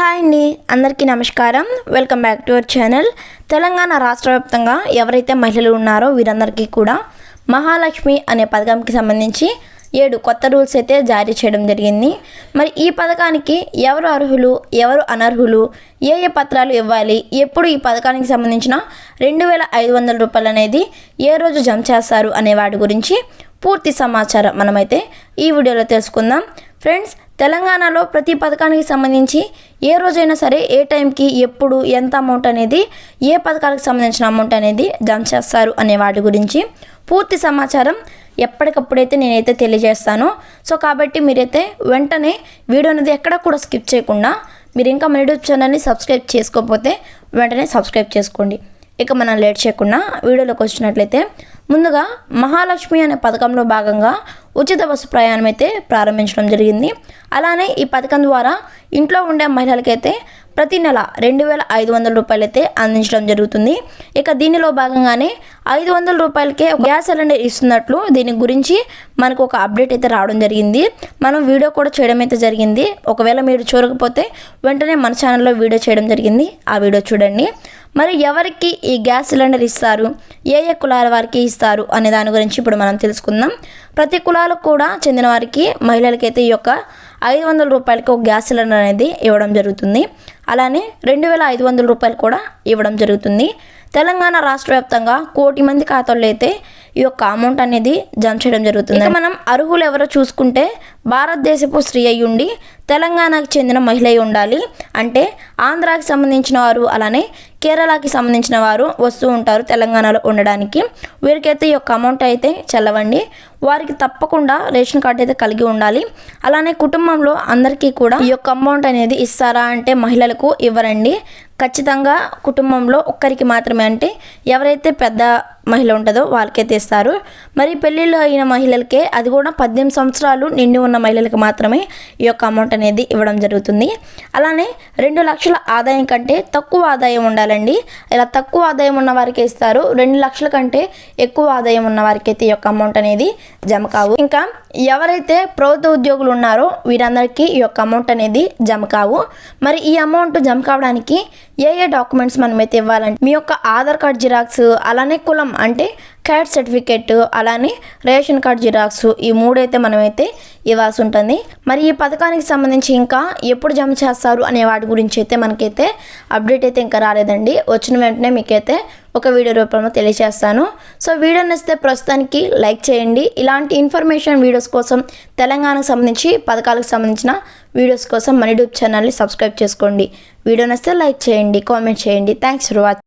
Hi అండి అందరికీ నమస్కారం. Welcome back to our channel. Telangana రాష్ట్ర వ్యాప్తంగా ఎవరైతే మహిళలు ఉన్నారో వీరందరికీ కూడా మహాలక్ష్మి అనే పథకంకి సంబంధించి ఏడు కొత్త రూల్స్ అయితే జారీ చేయడం జరిగింది. మరి ఈ పథకానికి ఎవరు అర్హులు ఎవరు అనర్హులు ఏ ఏ పత్రాలు ఇవ్వాలి ఎప్పుడు ఈ పథకానికి సంబంధించిన రెండు వేల ఐదు వందల రూపాయలు అనేది ఏ రోజు జమ చేస్తారు అనే వాటి గురించి పూర్తి సమాచారం మనమైతే ఈ వీడియోలో తెలుసుకుందాం. ఫ్రెండ్స్ తెలంగాణలో ప్రతి పథకానికి సంబంధించి ఏ రోజైనా సరే ఏ టైంకి ఎప్పుడు ఎంత అమౌంట్ అనేది ఏ పథకాలకు సంబంధించిన అమౌంట్ అనేది జమ చేస్తారు అనే వాటి గురించి పూర్తి సమాచారం ఎప్పటికప్పుడైతే నేనైతే తెలియజేస్తాను. సో కాబట్టి మీరైతే వెంటనే వీడియో అనేది ఎక్కడ కూడా స్కిప్ చేయకుండా మీరు ఇంకా మన యూట్యూబ్ ఛానల్ని సబ్స్క్రైబ్ చేసుకోకపోతే వెంటనే సబ్స్క్రైబ్ చేసుకోండి. ఇక మనం లేట్ చేయకుండా వీడియోలోకి వచ్చినట్లయితే ముందుగా మహాలక్ష్మి అనే పథకంలో భాగంగా ఉచిత బస్సు ప్రయాణం అయితే ప్రారంభించడం జరిగింది. అలానే ఈ పథకం ద్వారా ఇంట్లో ఉండే మహిళలకైతే ప్రతి నెల రెండు వేల ఐదు వందల రూపాయలు అయితే అందించడం జరుగుతుంది. ఇక దీనిలో భాగంగానే ఐదు వందల రూపాయలకే ఒక గ్యాస్ సిలిండర్ ఇస్తున్నట్లు దీని గురించి మనకు ఒక అప్డేట్ అయితే రావడం జరిగింది. మనం వీడియో కూడా చేయడం అయితే జరిగింది. ఒకవేళ మీరు చూడకపోతే వెంటనే మన ఛానల్లో వీడియో చేయడం జరిగింది. ఆ వీడియో చూడండి. మరి ఎవరికి ఈ గ్యాస్ సిలిండర్ ఇస్తారు? ఏ ఏ కులాల వారికి ఇస్తారు? అనే దాని గురించి ఇప్పుడు మనం తెలుసుకుందాం. ప్రతి కులాలకు కూడా చెందిన వారికి మహిళలకైతే ఈ యొక్క ఐదు వందల రూపాయలకి ఒక గ్యాస్ సిలిండర్ అనేది ఇవ్వడం జరుగుతుంది. అలానే రెండు వేల ఐదు వందల రూపాయలు కూడా ఇవ్వడం జరుగుతుంది. తెలంగాణ రాష్ట్ర వ్యాప్తంగా కోటి మంది ఖాతాల్లో అయితే ఈ యొక్క అమౌంట్ అనేది జమ చేయడం జరుగుతుంది. మనం అర్హులు ఎవరో చూసుకుంటే భారతదేశపు స్త్రీ అయ్యుండి ఉండి తెలంగాణకు చెందిన మహిళ ఉండాలి. అంటే ఆంధ్రాకి సంబంధించిన వారు అలానే కేరళకి సంబంధించిన వారు వస్తూ ఉంటారు తెలంగాణలో ఉండడానికి. వీరికైతే ఈ యొక్క అమౌంట్ అయితే చెల్లవండి. వారికి తప్పకుండా రేషన్ కార్డు అయితే కలిగి ఉండాలి. అలానే కుటుంబంలో అందరికీ కూడా ఈ యొక్క అమౌంట్ అనేది ఇస్తారా అంటే మహిళలకు ఇవ్వరండి. ఖచ్చితంగా కుటుంబంలో ఒక్కరికి మాత్రమే అంటే ఎవరైతే పెద్ద మహిళ ఉంటుందో వాళ్ళకైతే ఇస్తారు. మరి పెళ్ళిళ్ళు అయిన మహిళలకే అది కూడా పద్దెనిమిది సంవత్సరాలు నిండి ఉన్న మహిళలకు మాత్రమే ఈ యొక్క అమౌంట్ అనేది ఇవ్వడం జరుగుతుంది. అలానే రెండు లక్షల ఆదాయం కంటే తక్కువ ఆదాయం ఉండాలండి. ఇలా తక్కువ ఆదాయం ఉన్న వారికి ఇస్తారు. రెండు లక్షల కంటే ఎక్కువ ఆదాయం ఉన్న వారికి అయితే ఈ యొక్క అమౌంట్ అనేది జమ కావు. ఇంకా ఎవరైతే ప్రభుత్వ ఉద్యోగులు ఉన్నారో వీరందరికీ ఈ యొక్క అమౌంట్ అనేది జమ కావు. మరి ఈ అమౌంట్ జమ కావడానికి ఏ ఏ డాక్యుమెంట్స్ మనమైతే ఇవ్వాలంటే మీ యొక్క ఆధార్ కార్డ్ జిరాక్స్ అలానే కులం అంటే క్యాట్ సర్టిఫికెట్ అలానే రేషన్ కార్డ్ జిరాక్స్ ఈ మూడైతే మనమైతే ఇవ్వాల్సి ఉంటుంది మరి ఈ పథకానికి సంబంధించి ఇంకా ఎప్పుడు జమ చేస్తారు అనే వాటి గురించి అయితే మనకైతే అప్డేట్ అయితే ఇంకా రాలేదండి. వచ్చిన వెంటనే మీకైతే ఒక వీడియో రూపంలో తెలియజేస్తాను. సో వీడియో నచ్చితే ప్రస్తుతానికి లైక్ చేయండి. ఇలాంటి ఇన్ఫర్మేషన్ వీడియోస్ కోసం తెలంగాణకు సంబంధించి పథకాలకు సంబంధించిన వీడియోస్ కోసం మన యూట్యూబ్ ఛానల్ని సబ్స్క్రైబ్ చేసుకోండి. వీడియో నచ్చితే లైక్ చేయండి కామెంట్ చేయండి. Thanks for watching